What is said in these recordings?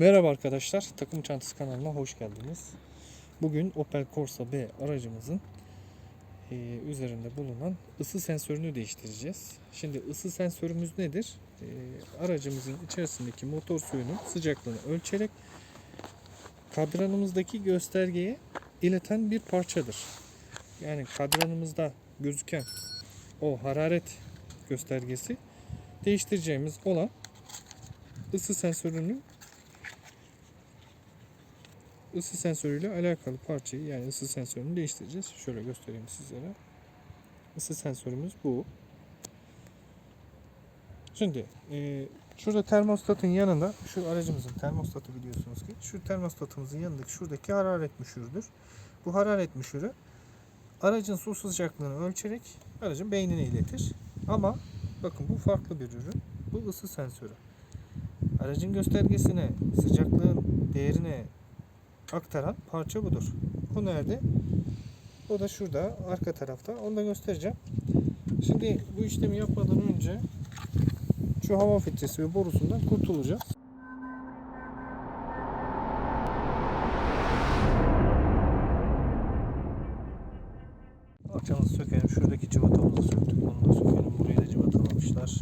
Merhaba arkadaşlar, Takım Çantası kanalına hoş geldiniz. Bugün Opel Corsa B aracımızın e, üzerinde bulunan ısı sensörünü değiştireceğiz. Şimdi ısı sensörümüz nedir? E, aracımızın içerisindeki motor suyunun sıcaklığını ölçerek kadranımızdaki göstergeye ileten bir parçadır. Yani kadranımızda gözüken o hararet göstergesi değiştireceğimiz olan ısı sensörünün ısı sensörüyle alakalı parçayı yani ısı sensörünü değiştireceğiz. Şöyle göstereyim sizlere. Isı sensörümüz bu. Şimdi e, şurada termostatın yanında şu aracımızın termostatı biliyorsunuz ki şu termostatımızın yanındaki şuradaki hararet müşürüdür. Bu hararet müşürü aracın su sıcaklığını ölçerek aracın beynine iletir. Ama bakın bu farklı bir ürün. Bu ısı sensörü. Aracın göstergesine sıcaklığın değerine aktaran parça budur. Bu nerede? O da şurada arka tarafta. Onu da göstereceğim. Şimdi bu işlemi yapmadan önce şu hava filtresi ve borusundan kurtulacağız. Parçamızı sökelim. Şuradaki cıvatamızı söktük. Onu da sökelim. Burayı da cıvatalamışlar.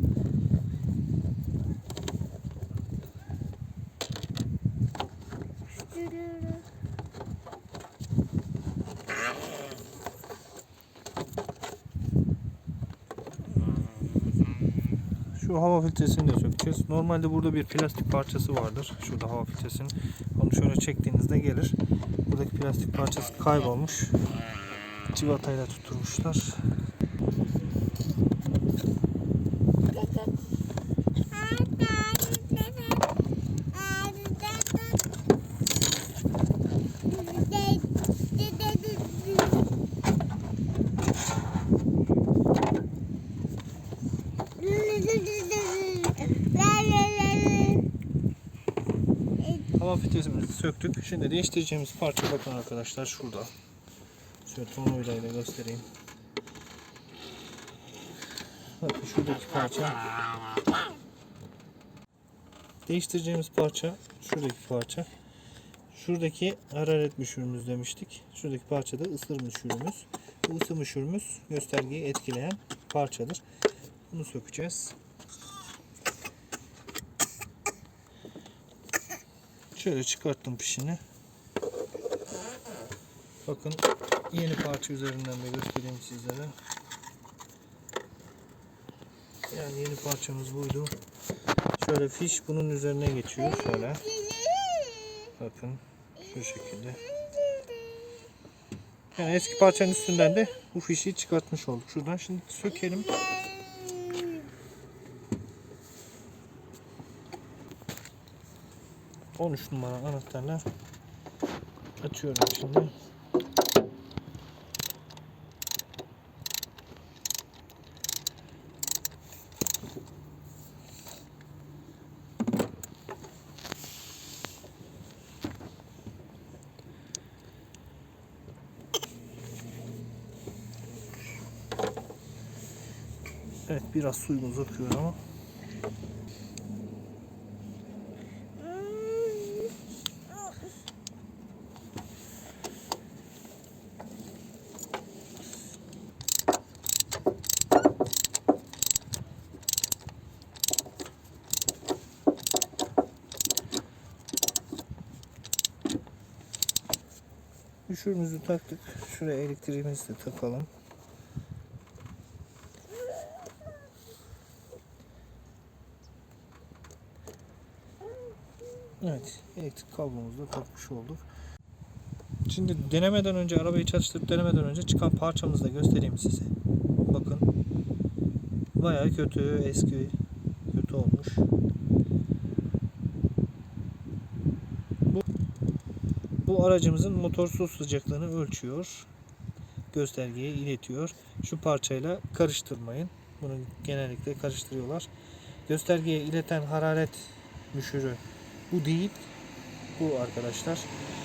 Şu hava filtresini de sökeceğiz. Normalde burada bir plastik parçası vardır. Şurada hava filtresinin. Onu şöyle çektiğinizde gelir. Buradaki plastik parçası kaybolmuş. Civatayla tutturmuşlar. Hava filtresimizi söktük. Şimdi değiştireceğimiz parça bakın arkadaşlar şurada. Şöyle tornavidayla göstereyim. Bakın şuradaki parça. Değiştireceğimiz parça şuradaki parça. Şuradaki hararet müşürümüz demiştik. Şuradaki parça da ısı müşürümüz. Bu ısı müşürümüz göstergeyi etkileyen parçadır. Bunu sökeceğiz. Şöyle çıkarttım pişini. Bakın yeni parça üzerinden de göstereyim sizlere. Yani yeni parçamız buydu. Şöyle fiş bunun üzerine geçiyor. Şöyle. Bakın şu şekilde. Yani eski parçanın üstünden de bu fişi çıkartmış olduk. Şuradan şimdi sökelim. On üç numara anahtarla açıyorum şimdi. Evet biraz suyumuz akıyor ama Düşürümüzü taktık. Şuraya elektriğimizi de takalım. Evet, elektrik kablomuzu da takmış olduk. Şimdi denemeden önce, arabayı çalıştırıp denemeden önce çıkan parçamızı da göstereyim size. Bakın. Bayağı kötü, eski, kötü olmuş. Bu aracımızın motor su sıcaklığını ölçüyor. Göstergeye iletiyor. Şu parçayla karıştırmayın. Bunu genellikle karıştırıyorlar. Göstergeye ileten hararet müşürü bu değil. Bu arkadaşlar.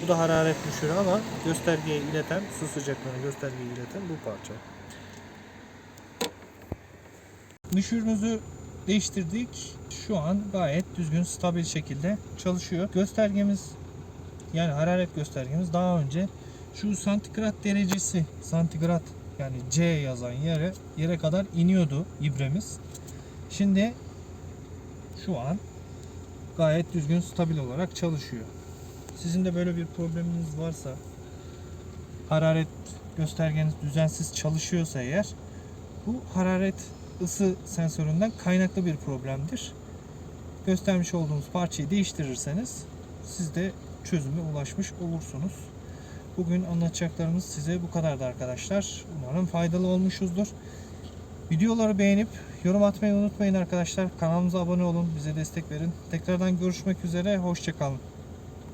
Bu da hararet müşürü ama göstergeye ileten, su sıcaklığını göstergeye ileten bu parça. Müşürünüzü değiştirdik. Şu an gayet düzgün, stabil şekilde çalışıyor. Göstergemiz yani hararet göstergemiz daha önce şu santigrat derecesi, santigrat yani C yazan yere yere kadar iniyordu ibremiz. Şimdi şu an gayet düzgün, stabil olarak çalışıyor. Sizin de böyle bir probleminiz varsa hararet göstergeniz düzensiz çalışıyorsa eğer bu hararet ısı sensöründen kaynaklı bir problemdir. Göstermiş olduğumuz parçayı değiştirirseniz siz de çözüme ulaşmış olursunuz. Bugün anlatacaklarımız size bu kadardı arkadaşlar. Umarım faydalı olmuşuzdur. Videoları beğenip yorum atmayı unutmayın arkadaşlar. Kanalımıza abone olun, bize destek verin. Tekrardan görüşmek üzere, hoşçakalın.